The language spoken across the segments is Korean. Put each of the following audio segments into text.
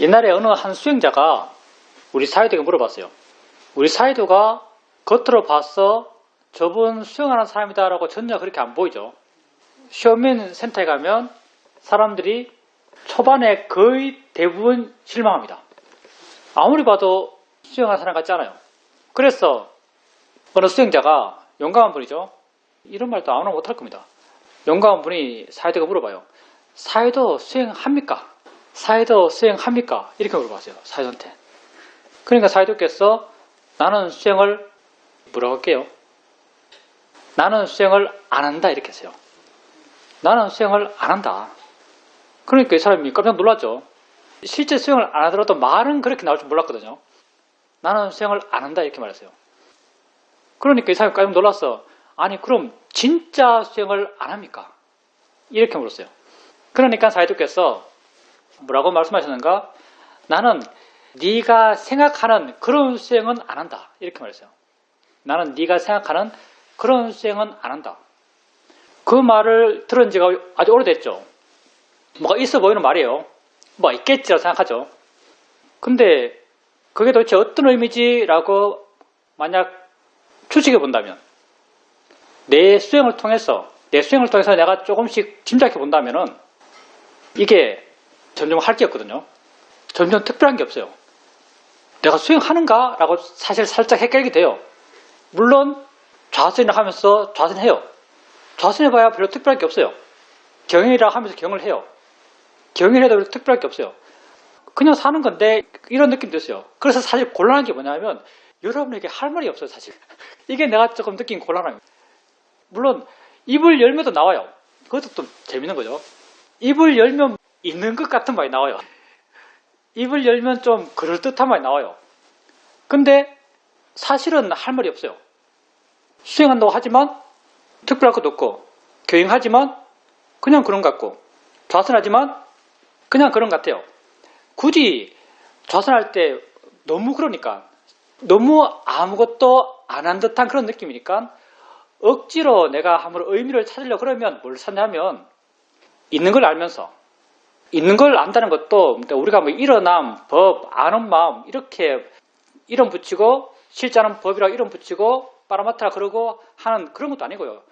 옛날에 어느 한 수행자가 우리 사이도에게 물어봤어요. 우리 사이도가 겉으로 봐서 저분 수행하는 사람이다라고 전혀 그렇게 안 보이죠. 쇼민 센터에 가면 사람들이 초반에 거의 대부분 실망합니다. 아무리 봐도 수행하는 사람 같지 않아요. 그래서 어느 수행자가 용감한 분이죠. 이런 말도 아무나 못할 겁니다. 용감한 분이 사이도가 물어봐요. 사이도 수행합니까? 사이도 수행합니까? 이렇게 물어봤어요. 사이도한테. 그러니까 사이도께서 나는 수행을 뭐라고 할게요? 나는 수행을 안 한다 이렇게 했어요. 나는 수행을 안 한다. 그러니까 이 사람이 깜짝 놀랐죠. 실제 수행을 안 하더라도 말은 그렇게 나올 줄 몰랐거든요. 나는 수행을 안 한다 이렇게 말했어요. 그러니까 이 사람이 깜짝 놀랐어. 아니 그럼 진짜 수행을 안 합니까? 이렇게 물었어요. 그러니까 사이도께서 뭐라고 말씀하셨는가? 나는 네가 생각하는 그런 수행은 안 한다. 이렇게 말했어요. 나는 네가 생각하는 그런 수행은 안 한다. 그 말을 들은 지가 아주 오래됐죠. 뭐가 있어 보이는 말이에요. 뭐 있겠지라고 생각하죠. 근데 그게 도대체 어떤 의미지라고 만약 추측해 본다면 내 수행을 통해서 내 수행을 통해서 내가 조금씩 짐작해 본다면은 이게 점점 할 게 없거든요. 점점 특별한 게 없어요. 내가 수행하는가? 라고 사실 살짝 헷갈리게 돼요. 물론 좌선이라 하면서 좌선해요. 좌선해봐야 별로 특별할 게 없어요. 경영이라 하면서 경을 해요. 경영을 해도 별로 특별할 게 없어요. 그냥 사는 건데 이런 느낌도 있어요. 그래서 사실 곤란한 게 뭐냐면 여러분에게 할 말이 없어요 사실. 이게 내가 조금 느낀 곤란함입니다. 물론 입을 열면 도 나와요. 그것도 좀 재밌는 거죠. 입을 열면 있는 것 같은 말이 나와요. 입을 열면 좀 그럴듯한 말이 나와요. 근데 사실은 할 말이 없어요. 수행한다고 하지만 특별할 것도 없고 교행하지만 그냥 그런 것 같고 좌선하지만 그냥 그런 것 같아요. 굳이 좌선할 때 너무 그러니까 너무 아무것도 안 한 듯한 그런 느낌이니까 억지로 내가 한번 의미를 찾으려 그러면 뭘 찾냐면 있는 걸 알면서 있는 걸 안다는 것도 우리가 뭐 일어남, 법, 아는 마음 이렇게 이름 붙이고 실자는 법이라 이름 붙이고 빠라마트라 그러고 하는 그런 것도 아니고요.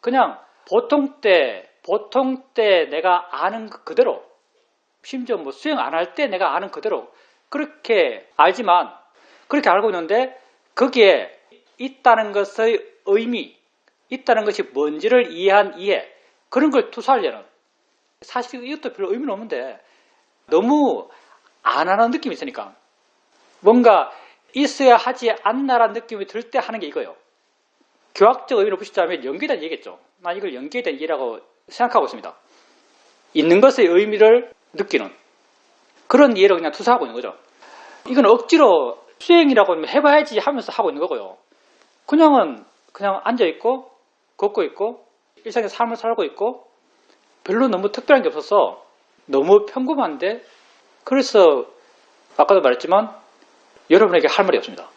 그냥 보통 때 보통 때 내가 아는 그 그대로 심지어 뭐 수행 안 할 때 내가 아는 그대로 그렇게 알지만 그렇게 알고 있는데 거기에 있다는 것의 의미 있다는 것이 뭔지를 이해한 이해 그런 걸 투사하려는 사실 이것도 별로 의미는 없는데 너무 안 하는 느낌이 있으니까 뭔가 있어야 하지 않나라는 느낌이 들 때 하는 게 이거예요. 교학적 의미로 보시자면 연계된 얘기겠죠. 난 이걸 연계된 얘기라고 생각하고 있습니다. 있는 것의 의미를 느끼는 그런 이해를 그냥 투사하고 있는 거죠. 이건 억지로 수행이라고 해봐야지 하면서 하고 있는 거고요. 그냥은 그냥 앉아있고 걷고 있고 일상의 삶을 살고 있고 별로 너무 특별한 게 없어서 너무 평범한데 그래서 아까도 말했지만 여러분에게 할 말이 없습니다.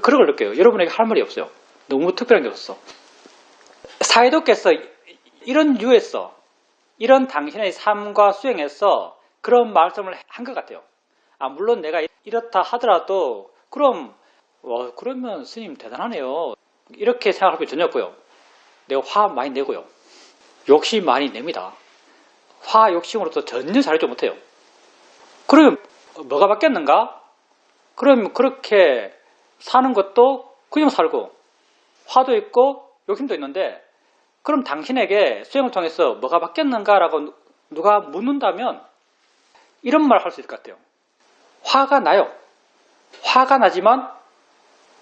그런 걸 느껴요. 여러분에게 할 말이 없어요. 너무 특별한 게 없었어. 사회도께서 이런 유에서 이런 당신의 삶과 수행에서 그런 말씀을 한 것 같아요. 아, 물론 내가 이렇다 하더라도 그럼 와, 그러면 스님 대단하네요. 이렇게 생각할 필요 전혀 없고요. 내가 화 많이 내고요. 욕심 많이 냅니다. 화 욕심으로도 전혀 잘하지 못해요. 그러면 뭐가 바뀌었는가? 그럼 그렇게 사는 것도 그냥 살고 화도 있고 욕심도 있는데 그럼 당신에게 수행을 통해서 뭐가 바뀌었는가라고 누가 묻는다면 이런 말 할 수 있을 것 같아요. 화가 나요. 화가 나지만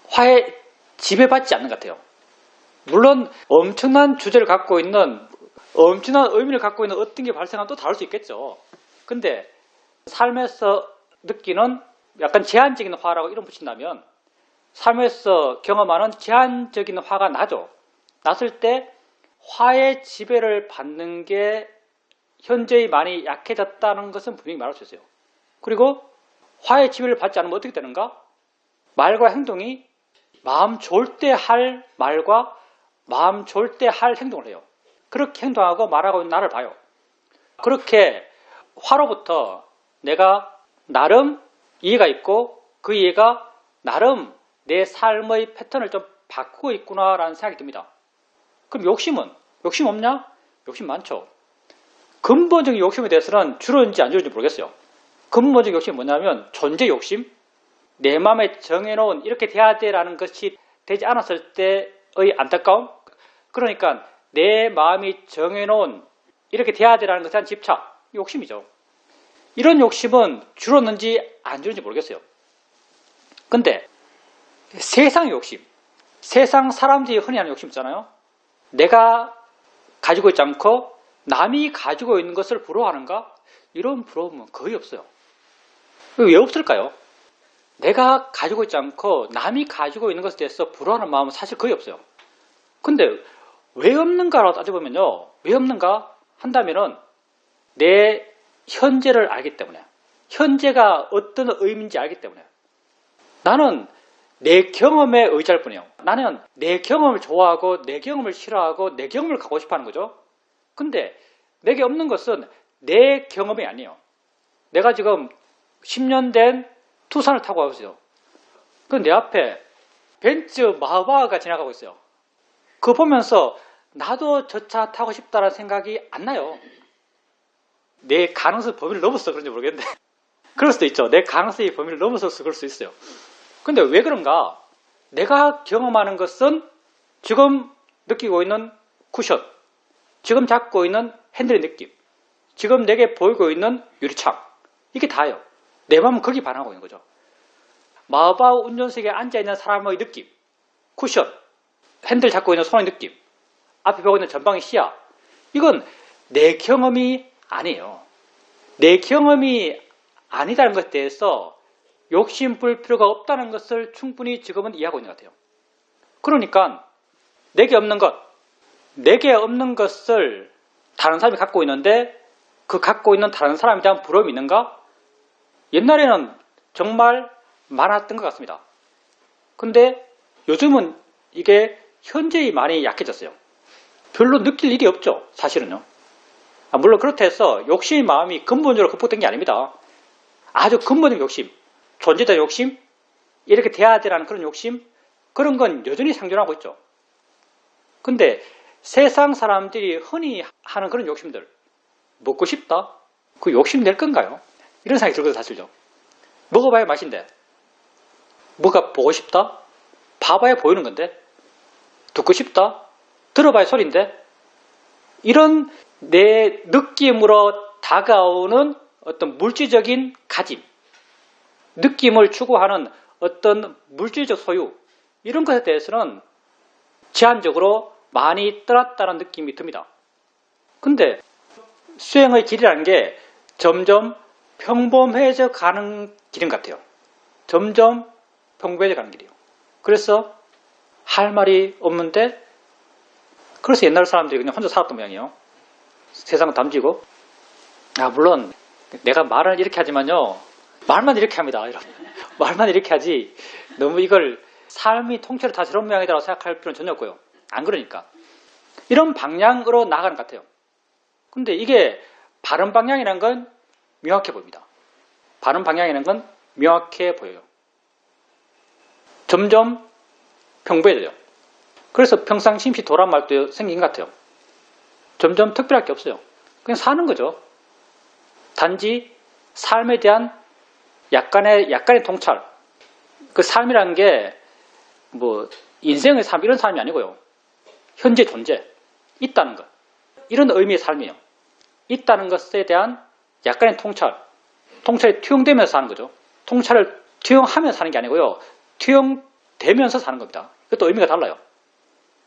화에 지배받지 않는 것 같아요. 물론 엄청난 주제를 갖고 있는 엄청난 의미를 갖고 있는 어떤 게 발생하면 또 다를 수 있겠죠. 근데 삶에서 느끼는 약간 제한적인 화라고 이름 붙인다면 삶에서 경험하는 제한적인 화가 나죠. 났을 때 화의 지배를 받는 게 현재의 많이 약해졌다는 것은 분명히 말할 수 있어요. 그리고 화의 지배를 받지 않으면 어떻게 되는가? 말과 행동이 마음 좋을 때할 말과 마음 좋을 때할 행동을 해요. 그렇게 행동하고 말하고 있는 나를 봐요. 그렇게 화로부터 내가 나름 이해가 있고 그 이해가 나름 내 삶의 패턴을 좀 바꾸고 있구나라는 생각이 듭니다. 그럼 욕심은? 욕심 없냐? 욕심 많죠. 근본적인 욕심에 대해서는 줄었는지 안 줄었는지 모르겠어요. 근본적인 욕심이 뭐냐면 존재 욕심? 내 마음에 정해놓은 이렇게 돼야 돼라는 것이 되지 않았을 때의 안타까움? 그러니까 내 마음이 정해놓은 이렇게 돼야 돼라는 것에 대한 집착, 욕심이죠. 이런 욕심은 줄었는지 안 줄었는지 모르겠어요. 근데 세상 욕심, 세상 사람들이 흔히 하는 욕심 있잖아요. 내가 가지고 있지 않고 남이 가지고 있는 것을 부러워하는가? 이런 부러움은 거의 없어요. 왜 없을까요? 내가 가지고 있지 않고 남이 가지고 있는 것에 대해서 부러워하는 마음은 사실 거의 없어요. 근데 왜 없는가라고 따져보면요. 왜 없는가 한다면은 내 현재를 알기 때문에 현재가 어떤 의미인지 알기 때문에 나는 내 경험에 의지할 뿐이에요. 나는 내 경험을 좋아하고 내 경험을 싫어하고 내 경험을 갖고 싶어 하는 거죠. 근데 내게 없는 것은 내 경험이 아니에요. 내가 지금 10년 된 투산을 타고 가고 있어요. 그 내 앞에 벤츠 마바가 지나가고 있어요. 그거 보면서 나도 저 차 타고 싶다는 생각이 안 나요. 내 가능성 범위를 넘어서 그런지 모르겠는데. 그럴 수도 있죠. 내 가능성의 범위를 넘어서서 그럴 수 있어요. 근데 왜 그런가? 내가 경험하는 것은 지금 느끼고 있는 쿠션, 지금 잡고 있는 핸들의 느낌, 지금 내게 보이고 있는 유리창, 이게 다예요. 내 마음은 거기 반하고 있는 거죠. 마바 운전석에 앉아있는 사람의 느낌, 쿠션, 핸들 잡고 있는 손의 느낌, 앞에 보고 있는 전방의 시야, 이건 내 경험이 아니에요. 내 경험이 아니다는 것에 대해서 욕심 불 필요가 없다는 것을 충분히 지금은 이해하고 있는 것 같아요. 그러니까 내게 없는 것, 내게 없는 것을 다른 사람이 갖고 있는데 그 갖고 있는 다른 사람에 대한 부러움이 있는가? 옛날에는 정말 많았던 것 같습니다. 근데 요즘은 이게 현재히 많이 약해졌어요. 별로 느낄 일이 없죠. 사실은요. 아, 물론 그렇다 해서 욕심의 마음이 근본적으로 극복된 게 아닙니다. 아주 근본적 욕심, 존재자 욕심, 이렇게 돼야 되라는 그런 욕심, 그런 건 여전히 상존하고 있죠. 근데 세상 사람들이 흔히 하는 그런 욕심들, 먹고 싶다? 그 욕심 낼 건가요? 이런 생각이 들거든요, 사실요. 먹어봐야 맛인데. 뭐가 보고 싶다? 봐봐야 보이는 건데. 듣고 싶다? 들어봐야 소리인데. 이런 내 느낌으로 다가오는 어떤 물질적인 가짐, 느낌을 추구하는 어떤 물질적 소유, 이런 것에 대해서는 제한적으로 많이 떠났다는 느낌이 듭니다. 근데 수행의 길이라는 게 점점 평범해져 가는 길인 것 같아요. 점점 평범해져 가는 길이에요. 그래서 할 말이 없는데 그래서 옛날 사람들이 그냥 혼자 살았던 모양이에요. 세상을 담지고 아 물론 내가 말을 이렇게 하지만요 말만 이렇게 합니다. 이런. 말만 이렇게 하지 너무 이걸 삶이 통째로 다 저런 모양이다라고 생각할 필요는 전혀 없고요. 안 그러니까 이런 방향으로 나가는 것 같아요. 근데 이게 바른 방향이라는 건 명확해 보입니다. 바른 방향이라는 건 명확해 보여요. 점점 평범해져요. 그래서 평상심시 도란 말도 생긴 것 같아요. 점점 특별할 게 없어요. 그냥 사는 거죠. 단지 삶에 대한 약간의, 약간의 통찰. 그 삶이라는 게, 뭐, 인생의 삶, 이런 삶이 아니고요. 현재 존재. 있다는 것. 이런 의미의 삶이에요. 있다는 것에 대한 약간의 통찰. 통찰이 투영되면서 사는 거죠. 통찰을 투영하면서 사는 게 아니고요. 투영 되면서 사는 겁니다. 그것도 의미가 달라요.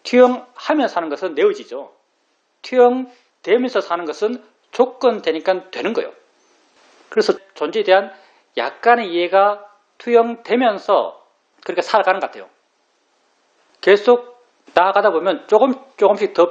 투영하면서 사는 것은 내 의지죠. 투영되면서 사는 것은 조건 되니까 되는 거예요. 그래서 존재에 대한 약간의 이해가 투영되면서 그렇게 살아가는 것 같아요. 계속 나아가다 보면 조금 조금씩 더